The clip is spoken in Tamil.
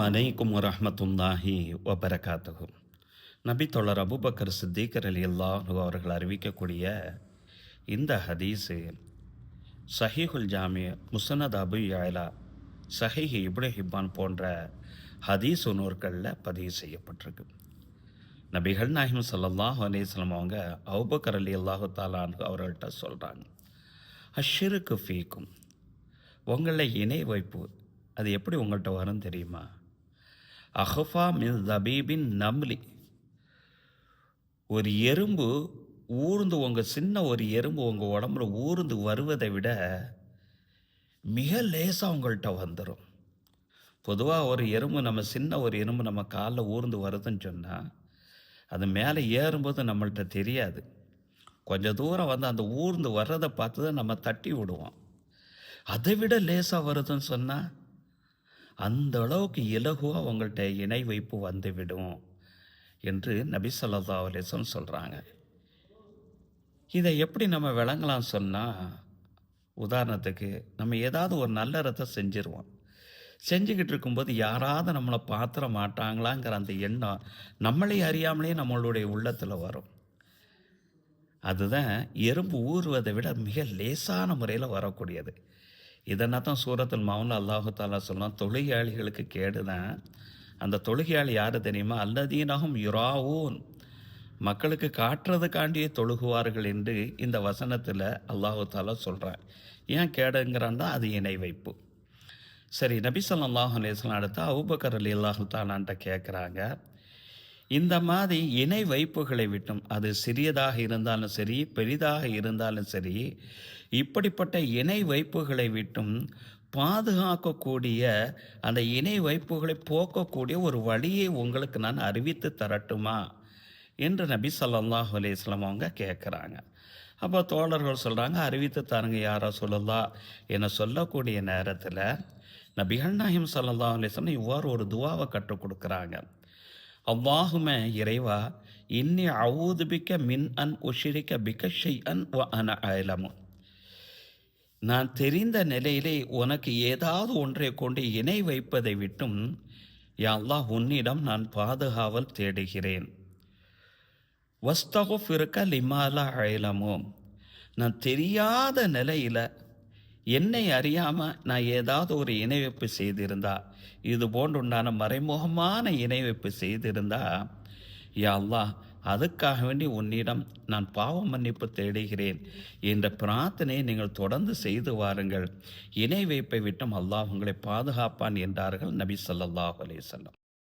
அலைக்கும் வரமத்துல்லாஹி வபரகாத்துகும் நபி தொழர் அபுபக்கர் சித்திகர் அலி அல்லாஹு அவர்கள் அறிவிக்கக்கூடிய இந்த ஹதீஸு சஹீஹுல் ஜாமிய முசனத் அபு யாலா சஹிஹி இப்னு ஹிப்பான் போன்ற ஹதீஸ் நூற்களில் பதிவு செய்யப்பட்டிருக்கு. நபிகள் நாயிம் ஸல்லல்லாஹு அலைஹி அவங்க அபுபக்கர் அலி அல்லாஹு தாலான்னு அவர்கள்ட்ட சொல்கிறாங்க அஷ்ஷிருக்கு ஃபீக்கும் உங்களில் இணை வைப்பு அது எப்படி உங்கள்கிட்ட வரும் தெரியுமா? அஹஃபா மின் தபீபின் நம்லி. ஒரு எறும்பு ஊர்ந்து உங்கள் சின்ன ஒரு எறும்பு உங்கள் உடம்புல ஊர்ந்து வருவதை விட மிக லேசாக உங்கள்கிட்ட வந்துடும் பொதுவாக ஒரு எறும்பு நம்ம சின்ன ஒரு எறும்பு நம்ம காலில் ஊர்ந்து வருதுன்னு சொன்னால் அது மேலே ஏறும்போது நம்மள்கிட்ட தெரியாது. கொஞ்சம் தூரம் வந்து அந்த ஊர்ந்து வர்றதை பார்த்து தான் நம்ம தட்டி விடுவோம். அதை விட லேசாக வருதுன்னு சொன்னால் அந்த அளவுக்கு இலகுவாக அவங்கள்ட்ட இணை வைப்பு வந்துவிடும் என்று நபி சொல்லா அலிசன் சொல்கிறாங்க இதை எப்படி நம்ம விளங்கலாம் சொன்னால் உதாரணத்துக்கு நம்ம ஏதாவது ஒரு நல்ல நல்லறத்தை செஞ்சிருவோம். செஞ்சுக்கிட்டு இருக்கும்போது யாராவது நம்மளை பாத்திர மாட்டாங்களாங்கிற அந்த எண்ணம் நம்மளே அறியாமலே நம்மளுடைய உள்ளத்தில் வரும். அதுதான் எறும்பு ஊறுவதை விட மிக லேசான முறையில் வரக்கூடியது. இதனா தான் சூரத்தில் மௌன அல்லாஹு தாலா சொல்லலாம் தொழுகையாளிகளுக்கு கேடு தான் அந்த தொழுகையாளி யார் தெரியுமா? அல்லதீனாகும் யுராவூன் மக்களுக்கு காட்டுறதுக்காண்டியே தொழுகுவார்கள் என்று இந்த வசனத்தில் அல்லாஹு தாலா சொல்கிறான் ஏன் கேடுங்கிறான்னா அது இணை வைப்பு. சரி நபி சொல்லாஹ் அலைஹி வஸல்லம் அடுத்து அபூபக்கர் அலி அல்லாஹு தாலான்ட்ட கேட்குறாங்க இந்த மாதிரி இணை வைப்புகளை விட்டும் அது சிறியதாக இருந்தாலும் சரி பெரிதாக இருந்தாலும் சரி இப்படிப்பட்ட இணை வைப்புகளை விட்டும் பாதுகாக்கக்கூடிய அந்த இணை வைப்புகளை போக்கக்கூடிய ஒரு வழியை உங்களுக்கு நான் அறிவித்து தரட்டுமா? என்று நபி ஸல்லல்லாஹு அலையம் அவங்க கேட்குறாங்க. அப்போ தோழர்கள் சொல்கிறாங்க அறிவித்து தாருங்க யாரோ சொல்லலாம் என சொல்லக்கூடிய நேரத்தில் நபிகள் நாயம் ஸல்லல்லாஹு அலைஹி இவ்வாறு ஒரு துவாவை கற்றுக் கொடுக்குறாங்க. அவ்வாகும இறைவா இன்னி அவுதுபிக்க மின் அன் உஷிரிக்க பிக்க ஷெய் அன் வ அன அயலமு. நான் தெரிந்த நிலையிலே உனக்கு ஏதாவது ஒன்றை கொண்டு இணை வைப்பதை விட்டும் யா உன்னிடம் நான் பாதுகாவல் தேடுகிறேன். வஸ்தகு ஃபிருக்க லிமாலா அயலமோ. நான் தெரியாத நிலையில் என்னை அறியாமல் நான் ஏதாவது ஒரு இணைவைப்பு செய்திருந்தா இது போன்றுண்டான மறைமுகமான இணைவைப்பு செய்திருந்தா யா அல்லாஹ் அதுக்காக வேண்டி உன்னிடம் நான் பாவ மன்னிப்பு தேடுகிறேன் என்ற பிரார்த்தனையை நீங்கள் தொடர்ந்து செய்து வாருங்கள். இணை வைப்பை விட்டும் அல்லாஹ் உங்களை பாதுகாப்பான் என்றார்கள் நபி ஸல்லல்லாஹு அலேசல்லம்